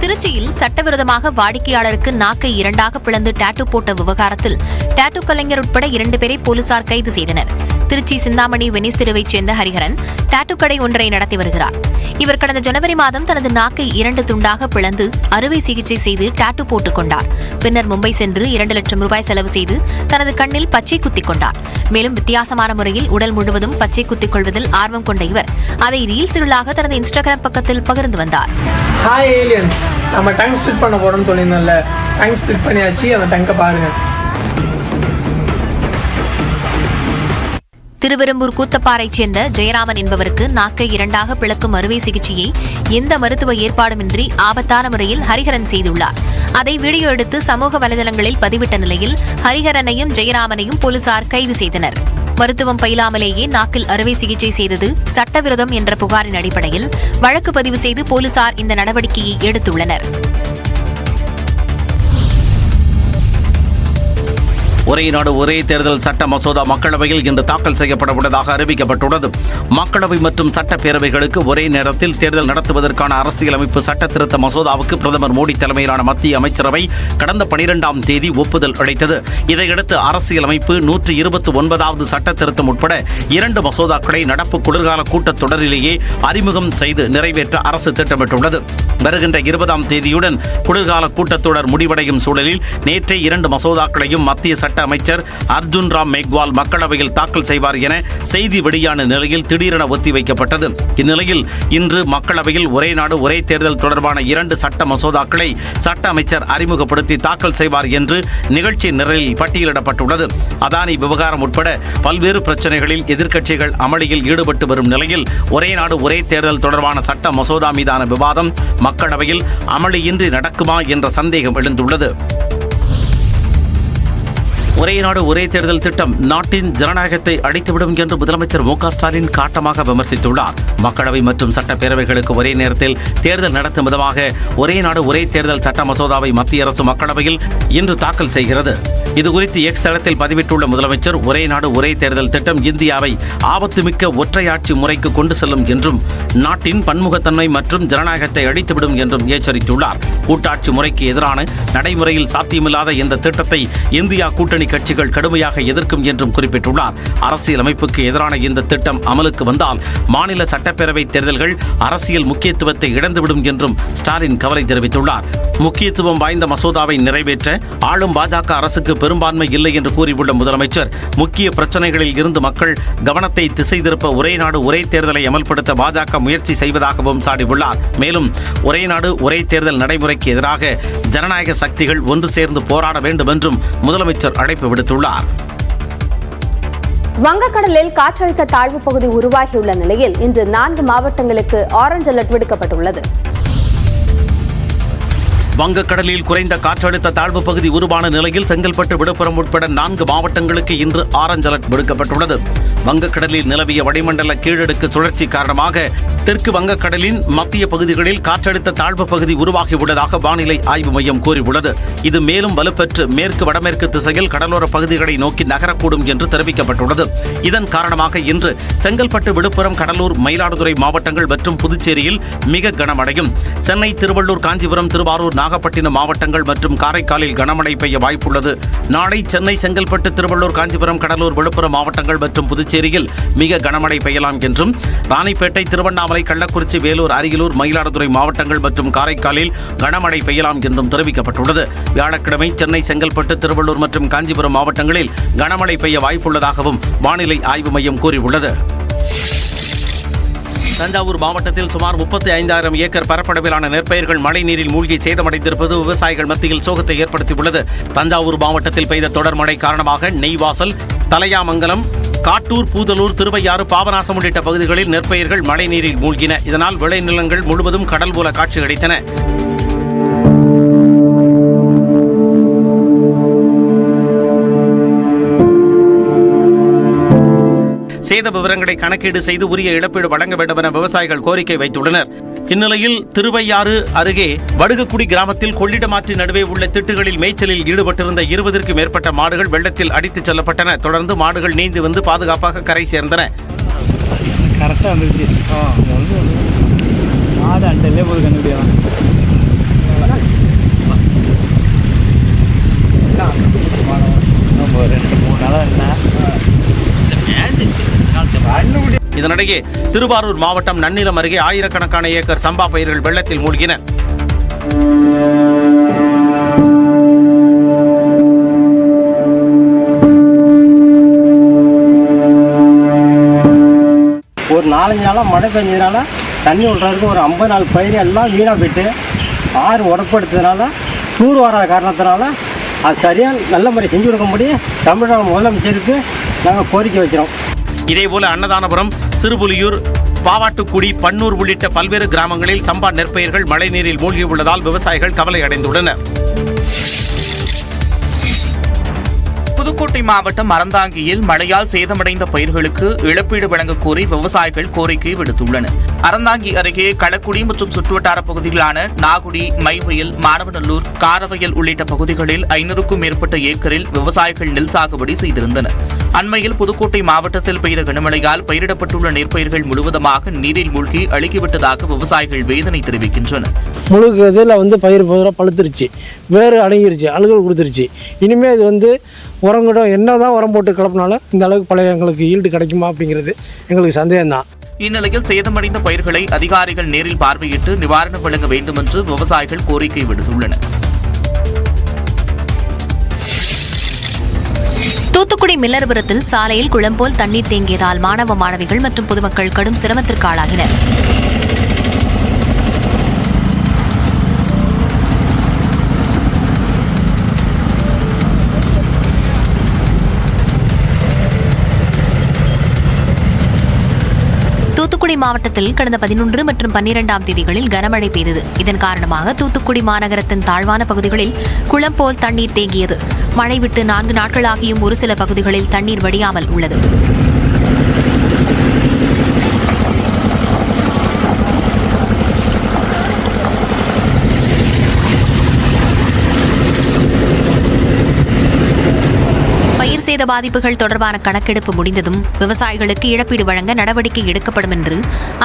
திருச்சியில் சட்டவிரோதமாக வாடிக்கையாளருக்கு நாக்கை இரண்டாக பிளந்து டாட்டூ போட்ட விவகாரத்தில் டாட்டூ கலைஞர் உட்பட இரண்டு பேரை போலீசார் கைது செய்தனர். திருச்சி சிந்தாமணி வெனிஸ் தெருவைச் சேர்ந்த ஹரிஹரன் டாட்டூ கடை ஒன்றை நடத்தி வருகிறார். இவர் கடந்த ஜனவரி மாதம் தனது நாக்கை இரண்டு துண்டாக பிளந்து அறுவை சிகிச்சை செய்து டாட்டூ போட்டுக் கொண்டார். பின்னர் மும்பை சென்று இரண்டு லட்சம் ரூபாய் செலவு செய்து தனது கண்ணில் பச்சை குத்திக் கொண்டார். மேலும் வித்தியாசமான முறையில் உடல் முழுவதும் பச்சை குத்திக் கொள்வதில் ஆர்வம் கொண்ட இவர் அதை ரீல்ஸ்களாக தனது இன்ஸ்டாகிராம் பக்கத்தில் பகிர்ந்து வந்தார். ஹாய் ஏலியன்ஸ் நம்ம டங் ஸ்பிட் பண்ண போறோம்னு சொல்லியிருந்தோம்ல டங் ஸ்பிட் பண்ணியாச்சு. அந்த டங்கை பாருங்க. திருவெரும்பூர் கூத்தப்பாறைச் சேர்ந்த ஜெயராமன் என்பவருக்கு நாக்கை இரண்டாக பிளக்கும் அறுவை சிகிச்சையை எந்த மருத்துவ ஏற்பாடுமின்றி ஆபத்தான முறையில் ஹரிஹரன் செய்துள்ளார். அதை வீடியோ எடுத்து சமூக வலைதளங்களில் பதிவிட்ட நிலையில் ஹரிஹரனையும் ஜெயராமனையும் போலீசார் கைது செய்தனர். மருத்துவம் பயிலாமலேயே நாக்கில் அறுவை சிகிச்சை செய்தது சட்டவிரோதம் என்ற புகாரின் அடிப்படையில் வழக்கு பதிவு செய்து போலீசார் இந்த நடவடிக்கையை எடுத்துள்ளனர். ஒரே நாடு ஒரே தேர்தல் சட்ட மசோதா மக்களவையில் இன்று தாக்கல் செய்யப்பட உள்ளதாக அறிவிக்கப்பட்டுள்ளது. மக்களவை மற்றும் சட்டப்பேரவைகளுக்கு ஒரே நேரத்தில் தேர்தல் நடத்துவதற்கான அரசியலமைப்பு சட்ட திருத்த மசோதாவுக்கு பிரதமர் மோடி தலைமையிலான மத்திய அமைச்சரவை கடந்த பனிரெண்டாம் தேதி ஒப்புதல் அளித்தது. இதையடுத்து அரசியலமைப்பு நூற்றி இருபத்தி ஒன்பதாவது சட்ட திருத்தம் உட்பட இரண்டு மசோதாக்களை நடப்பு குளிர்கால கூட்டத்தொடரிலேயே அறிமுகம் செய்து நிறைவேற்ற அரசு திட்டமிட்டுள்ளது. வருகின்ற இருபதாம் தேதியுடன் குளிர்கால கூட்டத்தொடர் முடிவடையும் சூழலில் நேற்றே இரண்டு மசோதாக்களையும் மத்திய சட்ட அமைச்சர் அர்ஜுன் ராம் மேக்வால் மக்களவையில் தாக்கல் செய்வார் என செய்தி வெளியான நிலையில் திடீரென ஒத்திவைக்கப்பட்டது. இந்நிலையில் இன்று மக்களவையில் ஒரே நாடு ஒரே தேர்தல் தொடர்பான இரண்டு சட்ட மசோதாக்களை சட்ட அமைச்சர் அறிமுகப்படுத்தி தாக்கல் செய்வார் என்று நிகழ்ச்சி நிரலில் பட்டியலிடப்பட்டுள்ளது. அதானி விவகாரம் உட்பட பல்வேறு பிரச்சனைகளில் எதிர்க்கட்சிகள் அமளியில் ஈடுபட்டு வரும் நிலையில் ஒரே நாடு ஒரே தேர்தல் தொடர்பான சட்ட மசோதா மீதான விவாதம் மக்களவையில் அமளியின்றி நடக்குமா என்ற சந்தேகம் எழுந்துள்ளது. ஒரே நாடு ஒரே தேர்தல் திட்டம் நாட்டின் ஜனநாயகத்தை அழித்துவிடும் என்று முதலமைச்சர் மு ஸ்டாலின் காட்டமாக விமர்சித்துள்ளார். மக்களவை மற்றும் சட்டப்பேரவைகளுக்கு ஒரே நேரத்தில் தேர்தல் நடத்தும் விதமாக ஒரே நாடு ஒரே தேர்தல் சட்ட மசோதாவை மத்திய அரசு மக்களவையில் இன்று தாக்கல் செய்கிறது. இதுகுறித்து எக்ஸ் தளத்தில் பதிவிட்டுள்ள முதலமைச்சர் ஒரே நாடு ஒரே தேர்தல் திட்டம் இந்தியாவை ஆபத்துமிக்க ஒற்றையாட்சி முறைக்கு கொண்டு செல்லும் என்றும் நாட்டின் பன்முகத்தன்மை மற்றும் ஜனநாயகத்தை அழித்துவிடும் என்றும் எச்சரித்துள்ளார். கூட்டாட்சி முறைக்கு எதிரான நடைமுறையில் சாத்தியமில்லாத இந்த திட்டத்தை இந்தியா கூட்டணி கட்சிகள் கடுமையாக எதிர்க்கும் என்றும் குறிப்பிட்டுள்ளார். அரசியல் அமைப்புக்கு எதிரான இந்த திட்டம் அமலுக்கு வந்தால் மாநில சட்டப்பேரவை தேர்தல்கள் அரசியல் முக்கியத்துவத்தை இழந்துவிடும் என்றும் ஸ்டாலின் கவலை தெரிவித்துள்ளார். முக்கியத்துவம் வாய்ந்த மசோதாவை நிறைவேற்ற ஆளும் பாஜக அரசுக்கு பெரும்பான்மை இல்லை என்று கூறியுள்ள முதலமைச்சர் முக்கிய பிரச்சனைகளில் இருந்து மக்கள் கவனத்தை திசை திருப்ப ஒரே நாடு ஒரே தேர்தலை அமல்படுத்த பாஜக முயற்சி செய்வதாகவும் சாடியுள்ளார். மேலும் ஒரே நாடு ஒரே தேர்தல் நடைமுறைக்கு எதிராக ஜனநாயக சக்திகள் ஒன்று சேர்ந்து போராட வேண்டும் என்றும் முதலமைச்சர் அழைப்பு விடுத்துள்ளார். வங்கக்கடலில் காற்றழுத்த தாழ்வு பகுதி உருவாகியுள்ள நிலையில் இன்று நான்கு மாவட்டங்களுக்கு ஆரஞ்ச் அலர்ட் விடுக்கப்பட்டுள்ளது. வங்கக்கடலில் குறைந்த காற்றழுத்த தாழ்வு பகுதி உருவான நிலையில் செங்கல்பட்டு விழுப்புரம் உட்பட நான்கு மாவட்டங்களுக்கு இன்று ஆரஞ்ச் அலர்ட் விடுக்கப்பட்டுள்ளது. வங்கக்கடலில் நிலவிய வளிமண்டல கீழடுக்கு சுழற்சி காரணமாக தெற்கு வங்கக்கடலின் மத்திய பகுதிகளில் காற்றழுத்த தாழ்வு பகுதி உருவாகியுள்ளதாக வானிலை ஆய்வு மையம் கூறியுள்ளது. இது மேலும் வலுப்பெற்று மேற்கு வடமேற்கு திசையில் கடலோர பகுதிகளை நோக்கி நகரக்கூடும் என்று தெரிவிக்கப்பட்டுள்ளது. இதன் காரணமாக இன்று செங்கல்பட்டு விழுப்புரம் கடலூர் மயிலாடுதுறை மாவட்டங்கள் மற்றும் புதுச்சேரியில் மிக கனமழையும். சென்னை திருவள்ளூர் காஞ்சிபுரம் திருவாரூர் நாகப்பட்டினம் மாவட்டங்கள் மற்றும் காரைக்காலில் கனமழை பெய்ய வாய்ப்புள்ளது. நாளை சென்னை செங்கல்பட்டு திருவள்ளூர் காஞ்சிபுரம் கடலூர் விழுப்புரம் மாவட்டங்கள் மற்றும் புதுச்சேரியில் மிக கனமழை பெய்யலாம் என்றும் ராணிப்பேட்டை திருவண்ணாமலை கள்ளக்குறிச்சி வேலூர் அரியலூர் மயிலாடுதுறை மாவட்டங்கள் மற்றும் காரைக்காலில் கனமழை பெய்யலாம் என்றும் தெரிவிக்கப்பட்டுள்ளது. வியாழக்கிழமை சென்னை செங்கல்பட்டு திருவள்ளூர் மற்றும் காஞ்சிபுரம் மாவட்டங்களில் கனமழை பெய்ய வாய்ப்புள்ளதாகவும் வானிலை ஆய்வு மையம் கூறியுள்ளது. தஞ்சாவூர் மாவட்டத்தில் சுமார் முப்பத்தி ஐந்தாயிரம் ஏக்கர் பரப்பளவிலான நெற்பயிர்கள் மழைநீரில் மூழ்கி சேதமடைந்திருப்பது விவசாயிகள் மத்தியில் சோகத்தை ஏற்படுத்தியுள்ளது. தஞ்சாவூர் மாவட்டத்தில் பெய்த தொடர் மழை காரணமாக நெய்வாசல் தலையாமங்கலம் காட்டூர் பூதலூர் திருவையாறு பாபநாசம் உள்ளிட்ட பகுதிகளில் நெற்பயிர்கள் மழைநீரில் மூழ்கின. இதனால் விளைநிலங்கள் முழுவதும் கடல் போல காட்சியளித்தன. சேத விவரங்களை கணக்கீடு செய்து உரிய இழப்பீடு வழங்க வேண்டும் என விவசாயிகள் கோரிக்கை வைத்துள்ளனர். இந்நிலையில் திருவையாறு அருகே வடுகுக்குடி கிராமத்தில் கொள்ளிடமாற்றின் நடுவே உள்ள திட்டுகளில் மேய்ச்சலில் ஈடுபட்டிருந்த இருபதற்கு மேற்பட்ட மாடுகள் வெள்ளத்தில் அடித்துச் செல்லப்பட்டன. தொடர்ந்து மாடுகள் நீந்து வந்து பாதுகாப்பாக கரை சேர்ந்தன. கரெக்டாக வந்துருச்சு. மாடு அண்டல்லே போது கண்டுபிடிக்கலாம் ரெண்டு மூணு நாளாக இருந்தேன் இதனிடையே திருவாரூர் மாவட்டம் நன்னிலம் அருகே ஆயிரக்கணக்கான ஏக்கர் சம்பா பயிர்கள் வெள்ளத்தில் மூழ்கின. ஒரு நாலஞ்சு நாளாக மழை பெஞ்சதுனால தண்ணி விடுறதுக்கு ஒரு ஐம்பது நாள் பயிர் எல்லாம் வீணாக போயிட்டு ஆறு உடப்படுத்ததுனால தூர் வராத காரணத்தினால அது சரியாக நல்ல முறை செஞ்சு கொடுக்கும்படி தமிழக முதலமைச்சருக்கு நாங்கள் கோரிக்கை வைக்கிறோம். இதேபோல அன்னதானபுரம் சிறுபுலியூர் பாவாட்டுக்குடி பன்னூர் உள்ளிட்ட பல்வேறு கிராமங்களில் சம்பா நெற்பயிர்கள் மழைநீரில் மூழ்கியுள்ளதால் விவசாயிகள் கவலை அடைந்துள்ளனர். புதுக்கோட்டை மாவட்டம் அறந்தாங்கியில் மழையால் சேதமடைந்த பயிர்களுக்கு இழப்பீடு வழங்கக் கோரி விவசாயிகள் கோரிக்கை விடுத்துள்ளனர். அறந்தாங்கி அருகே களக்குடி மற்றும் சுற்றுவட்டார பகுதிகளான நாகுடி மைவயல் மாணவநல்லூர் காரவயல் உள்ளிட்ட பகுதிகளில் ஐநூறுக்கும் மேற்பட்ட ஏக்கரில் விவசாயிகள் நெல் சாகுபடி செய்திருந்தனர். அண்மையில் புதுக்கோட்டை மாவட்டத்தில் பெய்த கனமழையால் பயிரிடப்பட்டுள்ள நெற்பயிர்கள் முழுவதுமாக நீரில் மூழ்கி அழுகிவிட்டதாக விவசாயிகள் வேதனை தெரிவிக்கின்றனர். முழுக்க இதில் வந்து பயிர் பூரா பழுத்துருச்சு. வேறு அடங்கிருச்சு அழுகல் கொடுத்துருச்சு. இனிமேல் இது வந்து உரம் கூட என்ன தான் உரம் போட்டு கிளப்பினாலும் இந்த அளவுக்கு பழைய எங்களுக்கு ஈல்டு கிடைக்குமா அப்படிங்கிறது எங்களுக்கு சந்தேகம்தான். இந்நிலையில் சேதமடைந்த பயிர்களை அதிகாரிகள் நேரில் பார்வையிட்டு நிவாரணம் வழங்க வேண்டும் என்று விவசாயிகள் கோரிக்கை விடுத்துள்ளனர். தூத்துக்குடி மில்லர்புரத்தில் சாலையில் குளம்போல் தண்ணீர் தேங்கியதால் மாணவ மாணவிகள் மற்றும் பொதுமக்கள் கடும் சிரமத்திற்கு ஆளாகினர். தூத்துக்குடி மாவட்டத்தில் கடந்த பதினொன்று மற்றும் பன்னிரெண்டாம் தேதிகளில் கனமழை பெய்தது. இதன் காரணமாக தூத்துக்குடி மாநகரத்தின் தாழ்வான பகுதிகளில் குளம் போல் தண்ணீர் தேங்கியது. மழை விட்டு நான்கு நாட்களாகியும் ஒரு சில பகுதிகளில் தண்ணீர் வடியாமல் உள்ளது பயிர் சேத பாதிப்புகள் தொடர்பான கணக்கெடுப்பு முடிந்ததும் விவசாயிகளுக்கு இழப்பீடு வழங்க நடவடிக்கை எடுக்கப்படும் என்று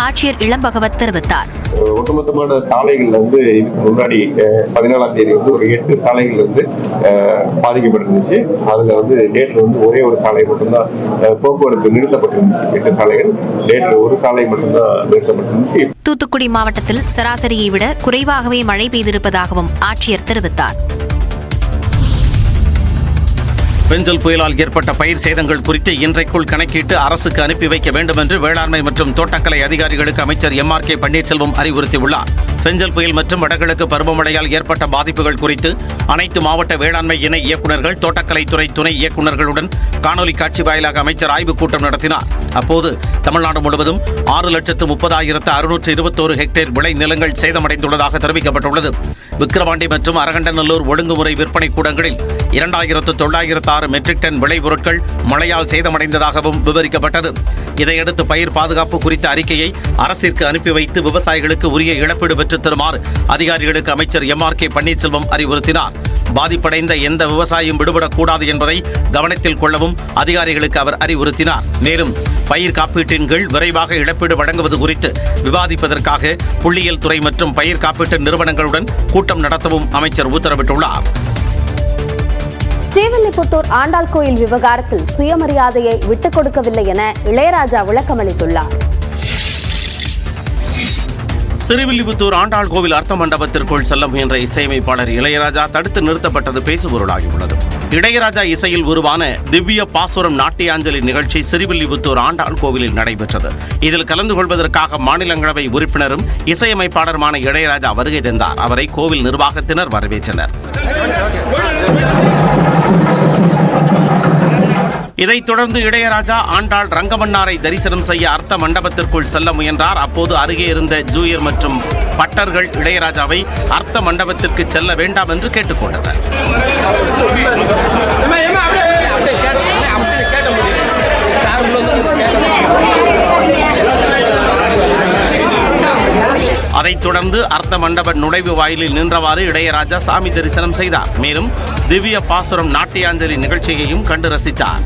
ஆட்சியர் இளம்பகவத் தெரிவித்தார். ஒட்டுமொத்தமான சாலைகள்ல வந்து இதுக்கு முன்னாடி அஹ், பதினாலாம் தேதி வந்து ஒரு எட்டு சாலைகள் வந்து பாதிக்கப்பட்டிருந்துச்சு. அதுல வந்து நேற்று வந்து ஒரே ஒரு சாலை மட்டும்தான் போக்குவரத்து நிறுத்தப்பட்டிருந்துச்சு. எட்டு சாலைகள். நேற்று ஒரு சாலை மட்டும்தான் நிறுத்தப்பட்டிருந்துச்சு. தூத்துக்குடி மாவட்டத்தில் சராசரியை விட குறைவாகவே மழை பெய்திருப்பதாகவும் ஆட்சியர் தெரிவித்தார். பெஞ்சல் புயலால் ஏற்பட்ட பயிர் சேதங்கள் குறித்து இன்றைக்குள் கணக்கிட்டு அரசுக்கு அனுப்பி வைக்க வேண்டும் என்று வேளாண்மை மற்றும் தோட்டக்கலை அதிகாரிகளுக்கு அமைச்சர் எம் ஆர் கே பன்னீர்செல்வம் அறிவுறுத்தியுள்ளார். பெஞ்சல் புயல் மற்றும் வடகிழக்கு பருவமழையால் ஏற்பட்ட பாதிப்புகள் குறித்து அனைத்து மாவட்ட வேளாண்மை இணை இயக்குநர்கள் தோட்டக்கலைத்துறை துணை இயக்குநர்களுடன் காணொலி காட்சி வாயிலாக அமைச்சர் ஆய்வுக் கூட்டம் நடத்தினார். அப்போது தமிழ்நாடு முழுவதும் ஆறு லட்சத்து முப்பதாயிரத்து அறுநூற்று இருபத்தோரு ஹெக்டேர் விளை நிலங்கள் சேதமடைந்துள்ளதாக தெரிவிக்கப்பட்டுள்ளது. விக்கிரவாண்டி மற்றும் அரகண்டநல்லூர் ஒழுங்குமுறை விற்பனை கூடங்களில் இரண்டாயிரத்து தொள்ளாயிரத்து ஆறு மெட்ரிக் டன் விளைபொருட்கள் மழையால் சேதமடைந்ததாகவும் விவரிக்கப்பட்டது. இதையடுத்து பயிர் பாதுகாப்பு குறித்த அறிக்கையை அரசிற்கு அனுப்பி வைத்து விவசாயிகளுக்கு உரிய இழப்பீடு பெற்றுத் தருமாறு அதிகாரிகளுக்கு அமைச்சர் எம் ஆர் கே பன்னீர்செல்வம் அறிவுறுத்தினார். பாதிப்படைந்த எந்த விவசாயியும் விடுபடக்கூடாது என்பதை கவனத்தில் கொள்ளவும் அதிகாரிகளுக்கு அவர் அறிவுறுத்தினார். மேலும் பயிர் காப்பீட்டின் கீழ் விரைவாக இழப்பீடு வழங்குவது குறித்து விவாதிப்பதற்காக புள்ளியியல் துறை மற்றும் பயிர் காப்பீட்டு நிறுவனங்களுடன் கூட்டம் நடத்தவும் அமைச்சர் உத்தரவிட்டுள்ளார். ஸ்ரீவில்லிபுத்தூர் ஆண்டாள் கோயில் விவகாரத்தில் சுயமரியாதையை விட்டுக் கொடுக்கவில்லை என இளையராஜா விளக்கமளித்துள்ளார். சிறுவில்லிபுத்தூர் ஆண்டாள் கோவில் அர்த்த மண்டபத்திற்குள் செல்ல முயன்ற இசையமைப்பாளர் இளையராஜா தடுத்து நிறுத்தப்பட்டது பேசுபொருளாகியுள்ளது. இளையராஜா இசையில் உருவான திவ்ய பாசுரம் நாட்டியாஞ்சலி நிகழ்ச்சி சிறுவில்லிபுத்தூர் ஆண்டாள் கோவிலில் நடைபெற்றது. இதில் கலந்து கொள்வதற்காக மாநிலங்களவை உறுப்பினரும் இசையமைப்பாளருமான இளையராஜா வருகை தந்தார். அவரை கோவில் நிர்வாகத்தினர் வரவேற்றனர். இதைத் தொடர்ந்து இளையராஜா ஆண்டாள் ரங்கமன்னாரை தரிசனம் செய்ய அர்த்த மண்டபத்திற்குள் செல்ல முயன்றார். அப்போது அருகே இருந்த ஜூயர் மற்றும் பட்டர்கள் இளையராஜாவை அர்த்த மண்டபத்திற்கு செல்ல வேண்டாம் என்று கேட்டுக்கொண்டனர். அதைத் தொடர்ந்து அர்த்த மண்டப நுழைவு வாயிலில் நின்றவாறு இளையராஜா சாமி தரிசனம் செய்தார். மேலும் திவ்ய பாசுரம் நாட்டியாஞ்சலி நிகழ்ச்சியையும் கண்டு ரசித்தார்.